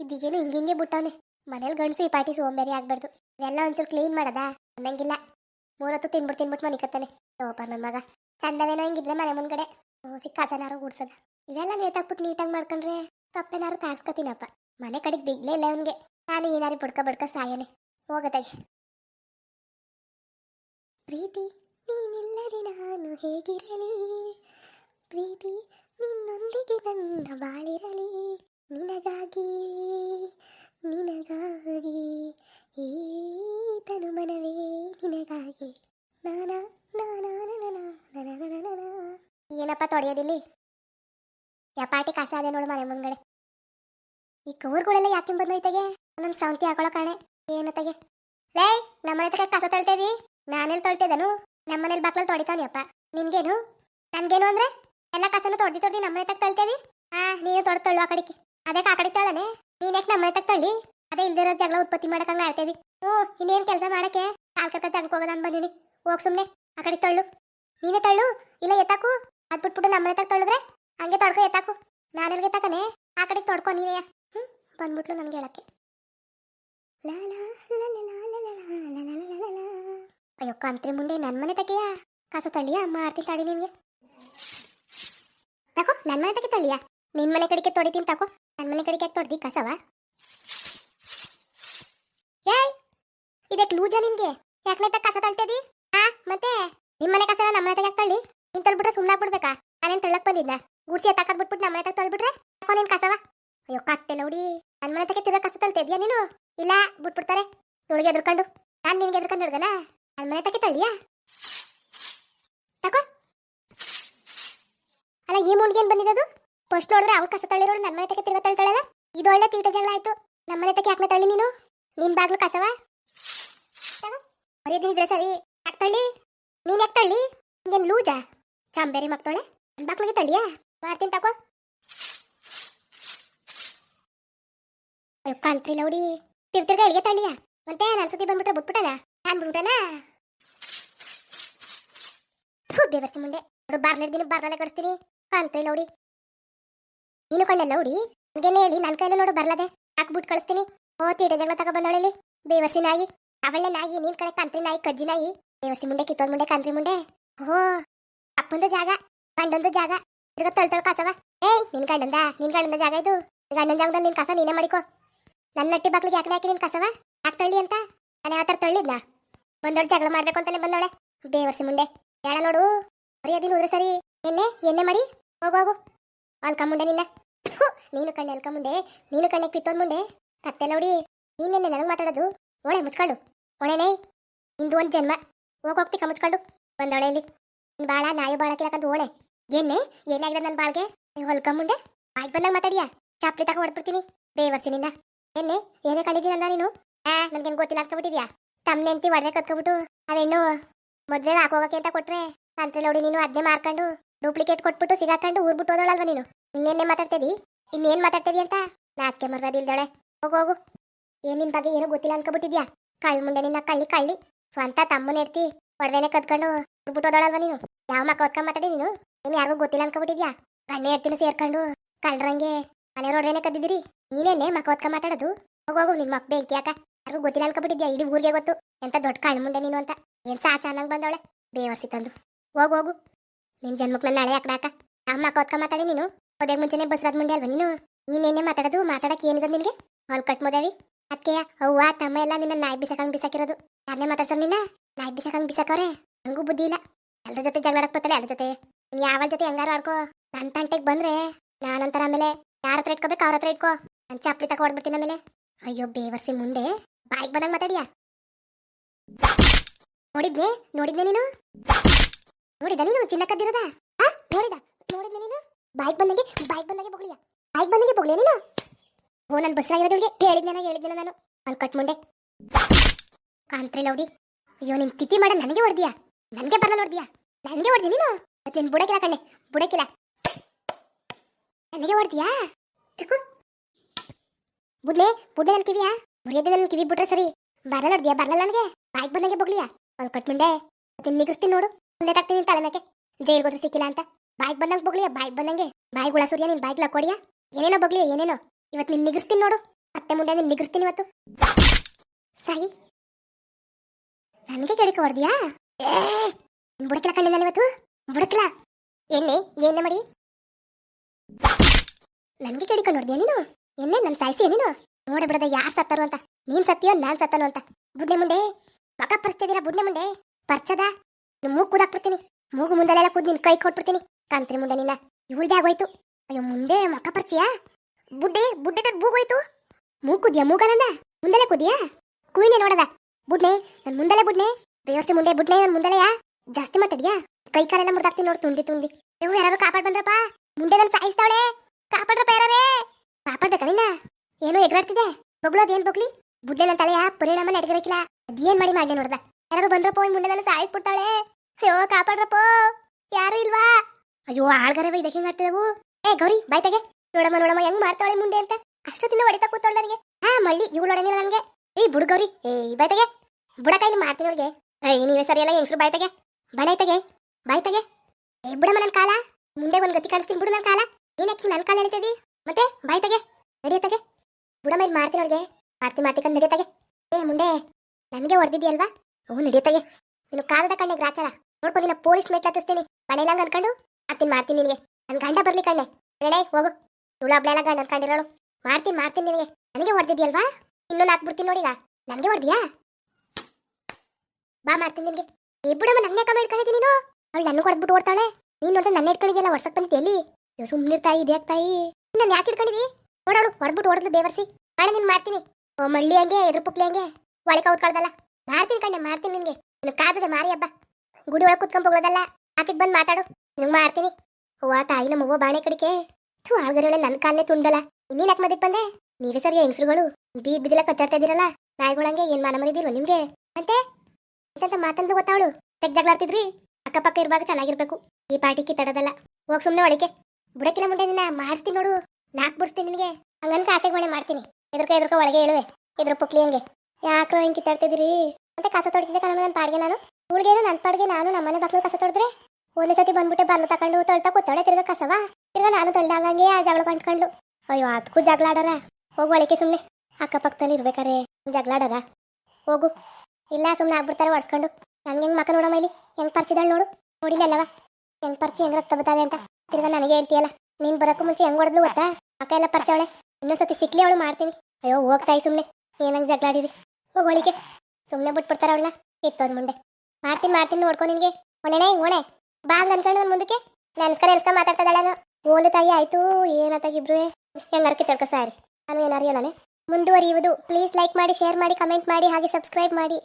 ಇದೀಗೇನು ಹಿಂಗೆ ಹಿಂಗೆ ಬಿಟ್ಟವನೆ. ಮನೇಲಿ ಗಂಡಸು ಈ ಪಾಟಿ ಸೋಂಬೇರಿ ಆಗ್ಬಾರ್ದು. ಇವೆಲ್ಲ ಒಂಚೂರು ಕ್ಲೀನ್ ಮಾಡದ? ಅನ್ನಂಗಿಲ್ಲ ಮೂರೊತ್ತು ತಿನ್ಬಿಟ್ಟು ತಿನ್ಬಿಟ್ಟು ಮನಿಕತ್ತಾನೆ. ಓಪ ನನ್ನ ಮಗ. ಚಂದವೇನೋ ಹಿಂಗಿದ್ರೆ ಮನೆ ಮುಂದ್ಗಡೆ. ಸಿಕ್ಕ ಕಸನಾರು ಗುಡ್ಸದ. ಇವೆಲ್ಲ ನೇತಾಕ್ಬಿಟ್ಟು ನೀಟಾಗಿ ಮಾಡ್ಕೊಂಡ್ರೆ ತಪ್ಪೇನಾರು ತಾರ್ಸ್ಕೊತೀನಪ್ಪ ಮನೆ ಕಡೆಗೆ ದಿಗ್ಲೇ ಇಲ್ಲ ಅವನಿಗೆ ನಾನು ಏನಾರು ಬಡ್ಕ ಬಡ್ಕ ಸಾಯನೆ. ಹೋಗದಾಗೆ ಪ್ರೀತಿ ನೀನಿಲ್ಲದೆ ನಾನು ಹೇಗಿರಲಿ? ಪ್ರೀತಿ ನಿನ್ನೊಂದಿಗೆ ನನ್ನ ಬಾಳಿರಲಿ. ನಿನಗಾಗಿ ನಿನಗಾಗಿ ಈ ತನುಮನವೇ ನಿನಗಾಗಿ ನಾನ ಏನಪ್ಪ ತೊಡೆಯೋದಿಲ್ಲಿ ಯಪಾಟಿ ಕಸ ಅದೇ ನೋಡು ಮನೆ ಮುಂದ್ಗಡೆ ಈ ಕವರ್ಗಳೆಲ್ಲ ಯಾಕೆ ಬಂದು ಐತೆಗೆ ನನ್ನ ಸೌಂತಿ ಹಾಕೊಳ್ಳೋ ಕಾಣೆ ಏನು ತಗೆ ಲೈ ನಮ್ಮನೆ ತಗ ಕಸ ತೊಳ್ತೇವಿ ನಾನೆಲ್ಲಿ ತೊಳ್ತೇದನು ನಮ್ಮನೇಲಿ ಬಾಕ್ಲಲ್ಲಿ ಅಪ್ಪ ನಿನ್ಗೇನು ನನ್ಗೇನು ಅಂದ್ರೆ ಎಲ್ಲ ಕಸನು ತೊಡ್ದಿ ತೊಡ್ಡಿ ನಮ್ಮನೆ ತಗ ತೊಳ್ತೇವಿ ಆ ನೀನು ತೊಡ್ದು ತೊಳ್ಳು ಆ ಕಡೆಗೆ ಅದೇ ಆಕಡೆ ತಳ್ಳನೆ ನೀನೇಕ್ ನಮ್ಮ ತಕ್ಕ ತಳ್ಳಿ ಅದೇ ಇಲ್ದಿರೋ ಜಗಳ ಉತ್ಪತ್ತಿ ಮಾಡಕಂಗ ಆಡ್ತೇವಿ ಹ್ಞೂ ಇನ್ನೇನ್ ಕೆಲಸ ಮಾಡಕ್ಕೆ ಕಾಲ್ಕರ್ಕ ಜಗಳಕ್ಕೆ ಹೋಗೋದ ಅನ್ ಬಂದಿನಿ ಹೋಗ್ ಸುಮ್ನೆ ಆ ಕಡೆ ತಳ್ಳು ನೀನೇ ತಳ್ಳು ಇಲ್ಲ ಎತ್ತಾಕು ಅದ್ ಬಿಟ್ಬಿಟ್ಟು ನಮ್ಮ ತಕ್ಕ ತಳ್ಳಿದ್ರೆ ಹಂಗೆ ತೊಡ್ಕೊ ಎತ್ತಾಕು ನಾನೆಲ್ಗೆ ಎತ್ತಾಕನೆ ಆ ಕಡೆ ತೊಡ್ಕೊ ನೀನೇ ಹ್ಞೂ ಬಂದ್ಬಿಟ್ಲು ನನಗೆ ಹೇಳಕ್ಕೆ ಅಯ್ಯೋ ಕಂತ್ರಿ ಮುಂದೆ ನನ್ನ ಮನೆ ತಗೆಯ ಕಾಸು ತಳ್ಳಿಯ ಮಾಡ್ತೀನಿ ತಾಡಿ ನಿನ್ಗೆ ತಕೋ ನನ್ನ ಮನೆ ತಗೆ ತಳ್ಳಿಯ ನಿನ್ ಮನೆ ಕಡೆಗೆ ತೊಡಿತೀನಿ ತಕೋ ನನ್ನ ಮನೆ ಕಡೆಗೆ ಯಾಕೆ ತೊಡ್ದಿ? ಕಸವ? ಏಯ್! ಇದಕ್ಕೆ ಲೂಜ ನಿನ್ಗೆ? ಯಾಕನೇ ತಕ್ಕ ಕಸ ತಳ್ತದಿ? ಹಾ ಮತ್ತೆ? ನಿಮ್ಮ ಮನೆ ಕಸ ನಮ್ಮ ಮನೆ ಯಾಕೆ ತಳ್ಳಿ? ನೀನ್ ತಳ್ಬಿಟ್ರೆ ಸುಮ್ಮನೆ ಬಿಡ್ಬೇಕಾ ನಾನೇನ್ ತಳ್ಳಕ್ ಬಂದಿದ್ನ? ಗುಡ್ಸಿ ಅತ್ತಕ ಬಿಟ್ಬಿಟ್ಟು ನಮ್ಮ ಮನೆ ತಳ್ಬಿಟ್ರೆ ನಿನ್ ಕಸವ? ಅಯ್ಯೋ ಕತ್ತೆ ನೋಡಿ ನನ್ನ ಮನೆ ತಗ ತಿರ್ಗ ಕಸ ತಳ್ತಿದ್ಯಾ ನೀನು? ಇಲ್ಲ, ಬಿಟ್ಬಿಡ್ತಾರೆ. ತೊಳಗೆ ಎದ್ರಕೊಂಡು? ನಾನು ನಿನ್ಗೆ ಎದ್ರಕೊಂಡು ಹಿಡ್ದಲ್ಲ ನನ್ನ ಮನೆ ತಕ್ಕೆ ತಳ್ಳಿಯಾ? ತಕೋ ಅಲ್ಲ, ಈ ಏನ್ ಬಂದಿದ್ದದು ಫಸ್ಟ್ ನೋಡಿದ್ರೆ ಅವ್ಳು ಕಸ ತಳ್ಳಿರೋಳು ನನ್ನ ಮನೆ ತಕ್ಕೆ ತಿರ್ಗ ತಳ್ತಾಳಲ್ಲ? ಇದು ಒಳ್ಳೆ ತೀಟ ಜಗಳ ಆಯ್ತು. ನಮ್ಮ ಮನೆ ತಕ್ಕೆ ಯಾಕೆ ತಳ್ಳಿ ನೀನು? ನಿನ್ ಬಾಗ್ಲು ಕಸವ? ಮರ್ಯಾದಿನಿದ್ರೆ ಸರಿ. ಯಾಕೆ ತಳ್ಳಿ? ನೀನ್ ಯಾಕೆ ತಳ್ಳಿ? ನಿಂಗೇನ್ ಲೂಜ? ಚಾಂಬೇರಿ ಮಕ್ತೋಳೆ ನನ್ನ ಬಾಗ್ಲಿಗೆ ತಳ್ಳಿಯಾ? ಮಾಡ್ತೀನಿ ತಕೋ. ಅಯ್ಯೋ ಕಾಣ್ತ್ರಿ ಲೌಡಿ ತಿರ್ತಿರ್ಗ ಎಲ್ಲಿಗೆ ತಳ್ಳಿಯಾ? ಮತ್ತೆ ನನ್ನ ಸತಿ ಬಂದ್ಬಿಟ್ರೆ ಬಿಟ್ಬಿಟ್ಟದ? ನಾನು ಬಿಟ್ಬಿಟ್ಟನ? ಬೇವರ್ಸಿ ಮುಂದೆ. ನೋಡು ದಿನ ಬಾರ್ಲಲ್ಲೇ ಕಡಿಸ್ತೀನಿ ಕಾಂತ್ರಿ ಲೌಡಿ ನೀನು ಕಣ್ಣೆಲ್ಲ ಲೌಡಿ ನನಗೇನೆ ಹೇಳಿ ನನ್ನ ಕೈಯಲ್ಲಿ ನೋಡು, ಬರ್ಲದೆ. ಹಾಕ್ಬಿಟ್ಟು ಕಳಿಸ್ತೀನಿ. ಓ ತೀಡ ಜಗಳ ತಗೋ ಬಂದವಳಲ್ಲಿ ಬೇವರ್ಸಿ ನಾಯಿ ಅವಳೆ ನಾಯಿ, ನೀನ್ ಕಡೆ ಕಂತ್ರಿ ನಾಯಿ, ಕಜ್ಜಿ ನಾಯಿ. ಬೇವರ್ಸಿ ಮುಂಡೆ, ಕಿತ್ತೋದ್ ಮುಂಡೆ, ಕಂತ್ರಿ ಮುಂಡೆ. ಓ ಅಪ್ಪಂದು ಜಾಗ, ಗಂಡಂದು ಜಾಗ. ತಿರ್ಗ ತೊಳ್ ತೊಳ್ ಕಸವ. ಏಯ್, ನಿನ್ ಗಂಡಂದ ನಿನ್ ಗಂಡಂದ ಜಾಗ ಇದು. ಗಂಡನ ಜಾಗದಲ್ಲಿ ನಿನ್ ಕಸ ನೀನೇ ಮಾಡಿಕೋ. ನನ್ನ ನಟ್ಟಿ ಬಾಕ್ಲಿಗೆ ಯಾಕೆ ಹಾಕಿ ನಿನ್ ಕಸವ? ಯಾಕೆ ತಳ್ಳಿ ಅಂತ? ನಾನು ಯಾವ ಥರ ತಳ್ಳಿದ್ನ? ಬಂದವಳು ಜಗಳ ಮಾಡ್ಬೇಕು ಅಂತಾನೆ ಬಂದವಳೆ. ಬೇವರ್ಸಿ ಮುಂಡೆ. ಹೇಳ ನೋಡು. ಮರ್ಯಾದಿನ ಹೋದ್ರೆ ಸರಿ. ಎಣ್ಣೆ ಎಣ್ಣೆ ಮಾಡಿ. ಹೋಗು ಹೋಗು. ಅಲ್ಕ ಮುಂಡೆ ನಿನ್ನ ನೀನು ಕಣ್ಣೆ ಅಲ್ಕ ಮುಂಡೆ ನೀನು ಕಣ್ಣೆ ಕಿತ್ತೋದ್ ಮುಂಡೆ ಕತ್ತೆ ನೋಡಿ, ನೀನೆನ್ನೆ ನನಗೆ ಮಾತಾಡೋದು. ಒಳೆ ಮುಚ್ಕೊಂಡು, ಒಣೆನೇ, ಇಂದು ಒಂದು ಜನ್ಮ. ಹೋಗ್ ಹೋಗ್ತಿ ಮುಚ್ಕೊಂಡು ಬಂದವಳೆ ಇಲ್ಲಿ ನಿನ್ ಬಾಳ, ನಾಯಿ ಬಾಳಕ್ಕೆ ಯಾಕಂದು ಓಳೆ ಏನೇ ಏನಾಗಿದೆ ನನ್ನ ಬಾಳ್ಗೆ? ಹೊಲ್ಕ ಮುಂಡೆ ಆಯ್ತು ಬಂದಾಗ ಮಾತಾಡಿಯಾ? ಚಾಪ್ಲಿ ತಕ ಹೊಡ್ಬಿಡ್ತೀನಿ ನಿನ್ನ ಎನ್ನೆ ಏನೇ ಕಂಡಿದ್ದೀನಿ ಅಂದ ನೀನು? ಆ ನನ್ಗೇನು ಗೊತ್ತಿಲ್ಲ ಅನ್ಸ್ಕೊಬಿಟ್ಟಿದ್ಯಾ? ತಮ್ಮ ನೆಂಟಿ ಒಡವೆ ಕತ್ಕೊಬಿಟ್ಟು, ಅವೆಣ್ಣು ಮದ್ವೆ ಹಾಕೋಗಕ್ಕೆ ಅಂತ ಕೊಟ್ರೆ ತಂತ್ರ ನೋಡಿ ನೀನು ಅದನ್ನೇ ಮಾರ್ಕೊಂಡು, ಡೂಪ್ಲಿಕೇಟ್ ಕೊಟ್ಬಿಟ್ಟು ಸಿಗಾಕೊಂಡು ಊರ್ಬಿಟ್ಟು ಹೋದಳಲ್ವ ನೀನು? ಇನ್ನೇನೇ ಮಾತಾಡ್ತಿದಿ? ಇನ್ನೇನು ಮಾತಾಡ್ತಿದಿ ಅಂತ? ನಾಚಿಕೆ ಮರ್ವಾದಿಲ್ದಳೆ ಹೋಗು ಹೋಗು. ಏನ್ ನಿನ್ ಬಗ್ಗೆ ಏನೂ ಗೊತ್ತಿಲ್ಲ ಅನ್ಕೊಬಿಟ್ಟಿದ್ಯಾ? ಕಳ್ಳ ಮುಂದೆ ನಿನ್ನ ಕಳ್ಳಿ ಕಳ್ಳಿ. ಸ್ವಂತ ತಮ್ಮನ ಇರ್ತಿ ಒಡವೆನೆ ಕದ್ಕೊಂಡು ಬಿಟ್ಟೋದಳಲ್ವ ಬಿಟ್ಟು ನೀನು? ಯಾವ ಮಕ್ಕ ಹೊತ್ಕೊಂಡ್ ಮಾತಾಡಿ ನೀನು? ನೀನು ಯಾರಿಗೂ ಗೊತ್ತಿಲ್ಲ ಅನ್ಕೊಬಿಟ್ಟಿದ್ಯಾ? ಗಣ್ಣೆ ಇರ್ತೀನಿ ಸೇರ್ಕೊಂಡು ಕಳ್ಳರಂಗೆ ಮನೆ ಒಡವೆನೆ ಕದ್ದಿದ್ದೀರಿ? ನೀನೇನೆ ಮಕ್ಕ ಹೊತ್ಕೊಂಡ್ ಮಾತಾಡೋದು? ಹೋಗು ನಿಮ್ಮ ಮಕ್ ಬೆಂಕಿ ಯಾಕ ಯಾರಿಗೂ ಗೊತ್ತಿಲ್ಲ ಅನ್ಕೊಬಿಟ್ಟಿದ್ಯಾ? ಇಡೀ ಊರಿಗೆ ಗೊತ್ತು. ಎಂತ ದೊಡ್ಡ ಕಳ್ಳ ಮುಂದೆ ನೀನು ಅಂತ. ಏನ್ ಸಾ ಚೆನ್ನಾಗಿ ಬಂದವಳೆ? ಬೇವರ್ಸಿ ತಂದು. ಹೋಗು ಹೋಗು. ನಿನ್ ಜನ್ಮಕ್ಕೆ ನನ್ನ ನಾಳೆ ಯಾಕಡಾಕ ಮಕ್ಕ ಕೊತ್ಕ ಮಾತಾಡಿ ನೀನು? ಹೋದೆ ಮುಂಚೆನೆ ಬಸ್ರಾದ್ ಮುಂದೆ ಅಲ್ವಾ ನೀನು? ನೀನೇನೆ ಮಾತಾಡೋದು, ಮಾತಾಡಕ್ ಏನಿದೆ ನಿನಗೆ? ಹಾಲ್ ಕಟ್ ಮೋದೇವಿ ಅದಕ್ಕೆ ಅವ್ವ, ತಮ್ಮ ಎಲ್ಲ ನಿನ್ನ ನಾಯಿ ಬಿಸಾಕಂಗ್ ಬಿಸಾಕಿರೋದು. ಯಾರನ್ನೇ ಮಾತಾಡ್ಸೋದು ನಿನ್ನ? ನಾಯಿ ಬಿಸಾಕಂಗ್ ಬಿಸಾಕವ್ರೆ? ಹಂಗೂ ಬುದ್ಧಿ ಇಲ್ಲ. ಎಲ್ಲರ ಜೊತೆ ಜಗಳ ಆಡಕ್ ಬರ್ತಾಳೆ ಎಲ್ರ ಜೊತೆ? ನೀನು ಯಾವ ಜೊತೆ ಹೆಂಗಾರು ಆಡ್ಕೋ. ನನ್ನ ತಂಟೆಗೆ ಬಂದ್ರೆ ನಾನಂತರ ಆಮೇಲೆ ಯಾರ ಹತ್ರ ಇಟ್ಕೋಬೇಕು ಅವ್ರ ಹತ್ರ ಇಟ್ಕೋ. ನನ್ನ ಚಾಪ್ಲಿ ತಕ ಹೊಡ್ಬಿಡ್ತೀನಿ ಆಮೇಲೆ. ಅಯ್ಯೋ, ಬೇವರ್ಸಿ ಮುಂದೆ. ಬಾಯಿಗೆ ಬಂದಂಗ್ ಮಾತಾಡಿಯಾ? ನೋಡಿದ್ನೆ? ನೋಡಿದ್ನೆ ನೀನು? ನೋಡಿದ ನೀನು? ಚಿನ್ನ ಕದ್ದಿರದ? ನೋಡಿದ ನೋಡಿದ್ನೆ ನೀನು? ಬಾಯಿಗೆ ಬಂದಂಗೆ ಬಾಯಿಗೆ ಬಂದಂಗೆ ಬೊಗಳಿಯ ಬಾಯಿಗೆ ಬಂದಂಗೆ ಬೊಗಳಿಯ ನೀನು? ಓ ನಾನು ಬಸ್ರಾಗಿರೋದೊಳಗೆ ಹೇಳಿದ್ನ ಹೇಳಿದ್ನ ನಾನು. ಅಲ್ಲಿ ಕಟ್ ಮುಂಡೆ ಕಾಂತ್ರಿ ಲೌಡಿ ಅಯ್ಯೋ ನಿನ್ ತಿಥಿ ಮಾಡ ನನಗೆ ಹೊಡೆದಿಯಾ? ನನಗೆ ಬರಲ್ಲ ಹೊಡೆದಿಯಾ? ನನಗೆ ಹೊಡೆದಿ ನೀನು? ಮತ್ತೆ ನಿನ್ ಬುಡಕಿಲ್ಲ ಕಣ್ಣೆ. ಬುಡಕಿಲ್ಲ ನನಗೆ ಹೊಡೆದಿಯಾ? ಬುಡ್ಲೆ ಬುಡ್ಲೆ ನನ್ನ ಕಿವಿಯಾ? ಮುರಿಯೋದು ನನ್ನ ಕಿವಿ ಬಿಟ್ರೆ ಸರಿ. ಬರಲ್ಲ ಹೊಡೆದಿಯಾ? ಬರಲ್ಲ ನನಗೆ? ಬಾಯಿಗೆ ಬಂದಂಗೆ ಬೊಗಳಿಯಾ ಅಲ್ಲಿ ಕಟ್ ಮುಂಡೆ ಮತ್ತೆ ನಿಗ್ರಿಸ್ತೀನಿ ನೋಡು. ಅಲ್ಲೇ ತಾಕ್ತೀನಿ ತಲೆ ಮೇಕೆ ಜೈಲ್ ಹೋದ್ರು ಸಿಕ್ಕಿಲ್ಲ ಅಂತ. ಬಾಯಿಗೆ ಬಂದಂಗೆ ಬಗ್ಳಿಯ ಬಾಯ್ ಬಂದಂಗೆ ಬಾಯ್ ಹುಳ ಸುರಿಯ ನಿನ್ ಬಾಯಿಗೆ ಕೊಡಿಯ ಏನೇನೋ ಬಗ್ಲಿ, ಏನೇನೋ? ಇವತ್ತು ನಿನ್ ನಿಗರ್ಸ್ತೀನಿ ನೋಡು. ಅತ್ತೆ ಮುಂದೆ ನಿನ್ ನಿಗರ್ಸ್ತೀನಿ ಇವತ್ತು. ಸಾಯಿ. ನನಗೆ ಕೆಡಕ ಹೊಡೆದಿಯಾ? ಏನ್ ಕಣ್ಣಿ ನಾನು ಇವತ್ತು? ಬುಡಕಿಲ್ಲ ಎಣ್ಣೆ ಏನೇ ಮಾಡಿ. ನನಗೆ ಕೆಡಿಕೊಂಡು ಹೊಡೆದಿಯಾ ನೀನು? ಎಣ್ಣೆ ನನ್ನ ಸಾಯಿಸಿ ನೀನು? ನೋಡಿ ಬಿಡದ ಯಾರು ಸತ್ತರು ಅಂತ. ನೀನ್ ಸತ್ತಿಯೋ ನಾನ್ ಸತ್ತನು ಅಂತ. ಬುಡ್ನೆ ಮುಂದೆ. ಮಕ ಪರಿಸ್ತಿದ್ದೀರಾ ಬುಡ್ನೆ ಮುಂದೆ? ಪರ್ಚದ? ಮೂಗ್ ಕೂದಾಕ್ಬಿಡ್ತೀನಿ. ಮೂಗು ಮುಂದೆಲ್ಲ ಕೂದ್ ನಿನ್ ಕೈ ಕೊಟ್ಬಿಡ್ತೀನಿ. ಕಾಂತ್ರಿ ಮುಂದೆ ನಿನ್ನ. ಇವಳ್ದೆ ಆಗೋಯ್ತು. ಅಯ್ಯೋ, ಮುಂದೆ ಮಕ್ಕ ಪರಿಚಯ? ಬುಡ್ಡೆ ಬುಡ್ಡೆ ಬೂಗೋಯ್ತು. ಮೂಗ್ ಕುದ್ಯಾ ಮೂಗನಂದ ಮುಂದಲೇ ಕುದ್ಯಾ? ಕುಯಿನೆ ನೋಡದ. ಬುಡ್ನೆ, ನನ್ ಮುಂದೆಲೆ ಬುಡ್ನೆ. ವ್ಯವಸ್ಥೆ ಮುಂದೆ ಬುಡ್ನೆ, ನನ್ ಮುಂದಲೆಯಾ? ಜಾಸ್ತಿ ಮಾತಾಡಿಯಾ ಕೈ ಕಾಲೆಲ್ಲ ಮುರ್ದಾಕ್ತೀನಿ ನೋಡ್ ತುಂಡಿ ತುಂಡಿ. ನೀವು ಯಾರು ಕಾಪಾಡ್ ಬಂದ್ರಪ್ಪ. ಮುಂದೆ ನನ್ ಸಾಯಿಸ್ತಾವಳೆ. ಕಾಪಾಡ್ರಪ್ಪ ಯಾರೇ ಕಾಪಾಡ್ಬೇಕಾ ನಿನ್ನ? ಏನೋ ಎಗರಾಡ್ತಿದೆ ಏನ್ ಬೊಗ್ಲಿ? ಬುಡ್ಡೆ ನನ್ ತಲೆಯ ಪರಿಣಾಮ ನಡೆಗಿರಕಿಲ್ಲ. ಅದೇನ್ ಮಾಡಿ ಮಾಡ್ದೆ ನೋಡ್ದ? ಯಾರು ಬಂದ್ರಪ್ಪ ಮುಂದೆ ನನ್ನ ಸಾಯಿಸ್ಬಿಡ್ತಾಳೆ. ಅಯ್ಯೋ, ಕಾಪಾಡ್ರಪ್ಪ. ಯಾರು ಇಲ್ವಾ? ಅಯ್ಯೋ ಆಳ್ಗರವ ಇದಕ್ಕೆ ಮಾಡ್ತಿದವು ಏ, ಗೌರಿ ಬಾಯ್ತಾಗೆ ನೋಡಮ್ಮ ನೋಡಮ್ಮ, ಹೆಂಗ್ ಮಾಡ್ತಾಳೆ ಮುಂದೆ ಅಂತ? ಅಷ್ಟೊತ್ತಿಂದ ಹೊಡಿತಾ ಕೂತಾಳ ನನಗೆ. ಹಾ, ಮಳ್ಳಿ, ಇವಳು ಹೊಡೆದಿಲ್ಲ ನನಗೆ. ಏ, ಬುಡು ಗೌರಿ ಏಯ್ ಬಾಯ್ತಾಗೆ ಬುಡ ಕೈಲಿ ಮಾಡ್ತೀನಿ ಅವಳಿಗೆ. ಏಯ್ ನೀವೇ ಸರಿಯಲ್ಲ, ಹೆಂಗ್ಸ್ರು ಬಾಯ್ತಾಗೆ ಬಣೈತಾಗೆ ಬಾಯ್ತಾಗೆ ಏ, ಬುಡಮ್ಮ ನನ್ನ ಕಾಲ. ಮುಂದೆ ಒಂದು ಗತಿ ಕಾಣಿಸ್ತೀನಿ, ಬಿಡು ನನ್ನ ಕಾಲ. ನೀನ್ ಯಾಕೆ ನನ್ನ ಕಾಲ ಹೇಳ್ತಿದ್ದಿ ಮತ್ತೆ ಬಾಯ್ತಾಗೆ ನಡಿಯತ್ತಾಗೆ ಬುಡಮ್ಮ ಇಲ್ಲಿ ಮಾಡ್ತೀನಿ ಅವ್ರಿಗೆ ಮಾಡ್ತಿ ಮಾಡ್ತೀಕ ನಡಿಯತ್ತಾಗೆ ಏ ಮುಂದೆ ನನಗೆ ಹೊಡೆದಿದ್ಯಲ್ವಾ ಓ ನಡಿಯತ್ತಾಗೆ ನೀನು ಕಾಲದ ಕಣ್ಣಿಗೆ ಗ್ರಾಚಾರ ನೋಡ್ಕೊಂಡಿನ ಪೊಲೀಸ್ ಮೆಟ್ಲ ಹತ್ತಿಸ್ತೀನಿ ಮನೆಯಲ್ಲ ಅನ್ಕೊಂಡು. ಮಾಡ್ತೀನಿ ಮಾಡ್ತೀನಿ ನಿನಗೆ. ನನ್ನ ಗಂಡ ಬರ್ಲಿ ಕಣ್ಣೆ. ನಡೆ ಹೋಗು. ಇವಳು ಹಬ್ಳೆಲ್ಲ ಗಂಡ ಅನ್ಕೊಂಡಿರೋಳು ಮಾಡ್ತೀನಿ ಮಾಡ್ತೀನಿ ನಿನಗೆ. ನನಗೆ ಹೊಡೆದಿದ್ಯಲ್ವಾ? ಇನ್ನೊಂದು ಹಾಕ್ಬಿಡ್ತೀನಿ ನೋಡಿಗ. ನನಗೆ ಹೊಡೆದಿಯಾ? ಬಾ ಮಾಡ್ತೀನಿ ನಿನಗೆ. ಏ, ಬಿಡಮ್ಮ, ನನ್ನ ಕಮ್ಮ ಇಟ್ಕೊಂಡಿದ್ದೀನಿ ನೀನು? ಅವಳು ನನ್ನ ಹೊಡೆದ್ಬಿಟ್ಟು ಓಡ್ತಾಳೆ. ನೀನು ನೋಡಿದ್ರೆ ನನ್ನ ಇಟ್ಕೊಂಡಿದ್ಯಲ್ಲ ವರ್ಷಕ್ಕೆ ಬಂದಿದ್ದೆ ಎಲ್ಲಿ? ಇವ್ ಸುಮ್ಮನೆ ತಾಯಿ ಇದ್ಯಾಕ್ ತಾಯಿ. ನಾನು ಯಾಕೆ ಇಟ್ಕೊಂಡಿದಿ ನೋಡೋಳು ಹೊಡೆದ್ಬಿಟ್ಟು ಹೊಡೆದ್ಲು ಬೇವರ್ಸಿ. ನಾಳೆ ನೀನು ಮಾಡ್ತೀನಿ. ಓ, ಮಳ್ಳಿ ಹಂಗೆ, ಎದುರು ಪುಕ್ಲಿ ಹಂಗೆ. ಒಳಗೆ ಕೌತ್ಕೊಳ್ದಲ್ಲ ಮಾಡ್ತೀನಿ ಕಣ್ಣೆ, ಮಾಡ್ತೀನಿ ನಿನಗೆ. ನಿನ್ನ ಕಾದದೆ ಮಾರಿ ಹಬ್ಬ ಗುಡಿ ಒಳಗೆ ಕುತ್ಕೊಂಡ್ ಹೋಗೋದಲ್ಲ ಆಚೆಗೆ ಬಂದು ಮಾತಾಡು. ನಿನಗೆ ಮಾಡ್ತೀನಿ. ಹೂವ ತಾಯಿ ನಮ್ಮ ಅವ್ವ ಬಾಣೆ ಕಡಿಕೆ. ಥೂ ಆಳ್ಗರಳೆ ನನ್ನ ಕಾಲೇ ತುಂಡಲ್ಲ ಇನ್ನೇನು ಯಾಕೆ ಮದಿಗೆ ಬಂದೆ? ನೀವೇ ಸರಿ ಹೆಂಗಸ್ರುಗಳು? ಬೀದ್ ಬಿದಿಲ್ಲ ಕಚ್ಚಾಡ್ತಾ ಇದೀರಲ್ಲ? ನಾಯಿಗಳಂಗೆ ಏನ್ ಮಾನ ಮದಿದಿಲ್ವ ನಿಮ್ಗೆ? ಅಂತೆ? ಅಂತ ಮಾತಂದು ಗೊತ್ತಾವಳು? ಜಗಳಾಡ್ತಿದ್ರಿ ಅಕ್ಕಪಕ್ಕ ಇರುವಾಗ ಚೆನ್ನಾಗಿರ್ಬೇಕು. ಈ ಪಾರ್ಟಿ ಕಿತ್ತಾಡೋದಲ್ಲ. ಹೋಗ್ ಸುಮ್ಮನೆ ಒಳಗೆ. ಬುಡಕಿಲ್ಲ ಮುಂದೆ ನಿನ್ನ ಮಾಡ್ತೀನಿ ನೋಡು. ನಾಕ್ ಬಿಡಿಸ್ತೀನಿ ನಿನಗೆ. ಹಂಗನ್ಕ ಆಚೆಗೆ ಮಾಡಿ ಮಾಡ್ತೀನಿ. ಎದ್ರಕ ಎದ್ರಕ ಒಳಗೆ ಹೇಳುವೆ ಎದ್ರ ಪುಕ್ಲಿ ಹಂಗೆ. ಯಾಕ್ರೋ ಹಿಂಗೆ ಕಿತ್ತಾಡ್ತಿದ್ದೀರಿ? ಮತ್ತೆ ಕಸ ತೊಡ್ತಿದ್ದೆ ಕಣ ನನ್ನ ಪಾಡಿಗೆ ನಾನು. ಹುಡುಗೇನು ನನ್ನ ಪಾಡಿಗೆ ನಾನು ನಮ್ಮನೆ ಬಾಕ್ಲು ಕಸ ತೊಳೆದ್ರೆ ಒಂದೇ ಸತಿ ಬಂದ್ಬಿಟ್ಟೆ ಬಂದು ತಕೊಂಡು ತೊಳ್ತಾ ಕೂತಾಳೆ ತಿರ್ಗ ಕಸವ? ತಿರ್ಗ ನಾನು ತೊಳ್ದಂಗೆ ಆ ಜಗಳ ಕಂಡ್ಕೊಂಡು ಅಯ್ಯೋ ಅದಕ್ಕೂ ಜಗಳಾಡರ ಹೋಗು ಒಳಗೆ ಸುಮ್ಮನೆ ಅಕ್ಕಪಕ್ಕದಲ್ಲಿ ಇರ್ಬೇಕಾರೆ ಜಗಳಾಡರ ಹೋಗು. ಇಲ್ಲ ಸುಮ್ಮನೆ ಆಗ್ಬಿಡ್ತಾರೆ ಒಡ್ಸ್ಕೊಂಡು. ನನ್ಗೆ ಹೆಂಗ್ ಮಕ್ಕ ನೋಡೋ ಮೈಲಿ ಹೆಂಗ್ ಪರಿಚಿದಾಳ್ ನೋಡು. ನೋಡಿಲ್ಲ ಅಲ್ಲವ? ಹೆಂಗ್ ಪರ್ಚಿ ಹೆಂಗ್ ರಕ್ತ ಬತ್ತದೆ ಅಂತ? ತಿರ್ಗ ನನಗೆ ಹೇಳ್ತೀಯಲ್ಲ, ನೀನು ಬರೋಕ್ಕೂ ಮುಂಚೆ ಹೆಂಗ್ ಹೊಡೆದ್ಲು ಗೊತ್ತಾ? ಅಕ್ಕ ಎಲ್ಲ ಪರಿಚಯವಳೆ. ಇನ್ನೊಂದ್ಸತಿ ಸಿಕ್ಲಿ ಅವಳು ಮಾಡ್ತೀನಿ. ಅಯ್ಯೋ ಹೋಗ್ತಾಯಿ ಸುಮ್ಮನೆ ಏನಂಗೆ ಜಗಳಾಡಿರಿ ಹೋಗಿ ಒಳಿಕೆ ಸುಮ್ಮನೆ ಬಿಟ್ಬಿಡ್ತಾರೆ ಅವಳನ್ನ. ಎತ್ತೋದ್ ಮುಂದೆ. ಮಾಡ್ತೀನಿ ಮಾಡ್ತೀನಿ ನೋಡ್ಕೊ ನಿನ್ಗೆ. ಒಣೆನೇ, ಒಣೆ. ಬಾ ನನ್ಕೊಂಡು ಅನ್ಕೊಂಡು ನನ್ ಮುಂದಕ್ಕೆ. ನೆನ್ಸ್ಕ ನೆನ್ಸ್ಕ ಮಾತಾಡ್ತದಳನು ಓಲು ತಾಯಿ, ಆಯ್ತು. ಏನತ್ತಾಗಿಬ್ರು ಹೆಂಗಾರಕ್ಕೆ ಕಿತ್ತಡ್ಕ ಸಾರಿ. ನಾನು ಏನಾರಿ ಅಲ್ಲನೆ ಮುಂದುವರಿಯುವುದು. ಪ್ಲೀಸ್ ಲೈಕ್ ಮಾಡಿ ಶೇರ್ ಮಾಡಿ ಕಮೆಂಟ್ ಮಾಡಿ, ಹಾಗೆ ಸಬ್ಸ್ಕ್ರೈಬ್ ಮಾಡಿ.